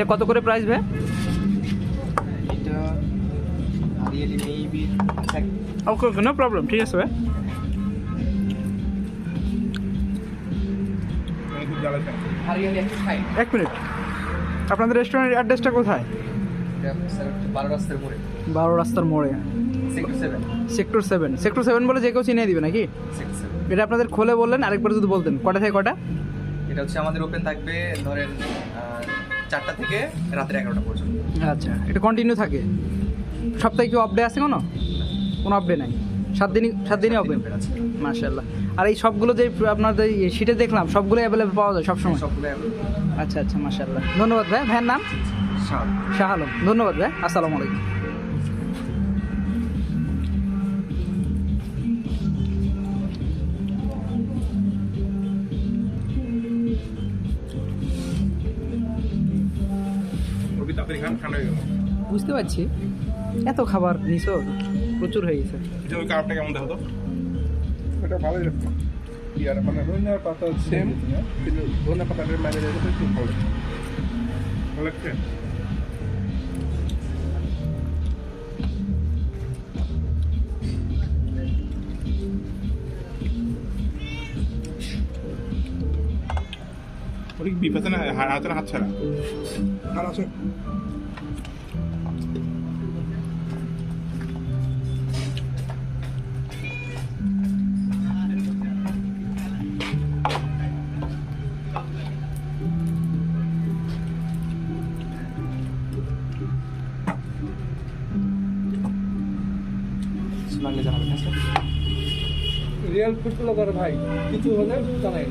এটা কত করে প্রাইস ভাই? এটা really maybe okay okay no problem ঠিক আছে ভাই। এক মিনিট আপনাদের রেস্টুরেন্টের অ্যাড্রেসটা কোথায়? বারো রাস্তার মোড়ে। সেক্টর সেভেন সেক্টর সেভেন বলে যে কেউ চিনিয়ে দিবে নাকি? এটা আপনাদের খোলে বললেন আরেকবার যদি বলতেন। কটা থেকে কটা? এটা হচ্ছে আমাদের ওপেন থাকবে ধরেন চারটা থেকে রাতের এগারোটা পর্যন্ত। আচ্ছা এটা কন্টিনিউ থাকে? সপ্তাহে কি অফ ডে আছে কোনো? কোনো অফ ডে নাই? সাত দিনই সাত দিনই সাত ডে আছে। মাশাল্লাহ আর এই সবগুলো যে আপনাদের সিটে দেখলাম সবগুলো অ্যাভেলেবেল পাওয়া যায় সবসময়? সবগুলো available। আচ্ছা আচ্ছা মাশাল্লাহ ধন্যবাদ ভাই। ভাইয়ের নাম? শাহ। শাহ আলম। ধন্যবাদ ভাই। আসসালামু আলাইকুম। তাড়াতাড়ি খান ঠান্ডা হয়ে গেল। বুঝতে পারছি। এত খাবার নিছো প্রচুর হয়ে গেছে। যে ওই কাপটা কেমন দেখো তো? এটা ভালোই লাগতো ইয়ার মানে ধনিয়ার পাতা সেম কিন্তু ধনিয়া পাতাটা মানে ভালো লাগছে? ওটা কি বিপ আছে না হাত আছে না রিয়েল ফুড ব্লগার ভাই কিছু হলে জানাই।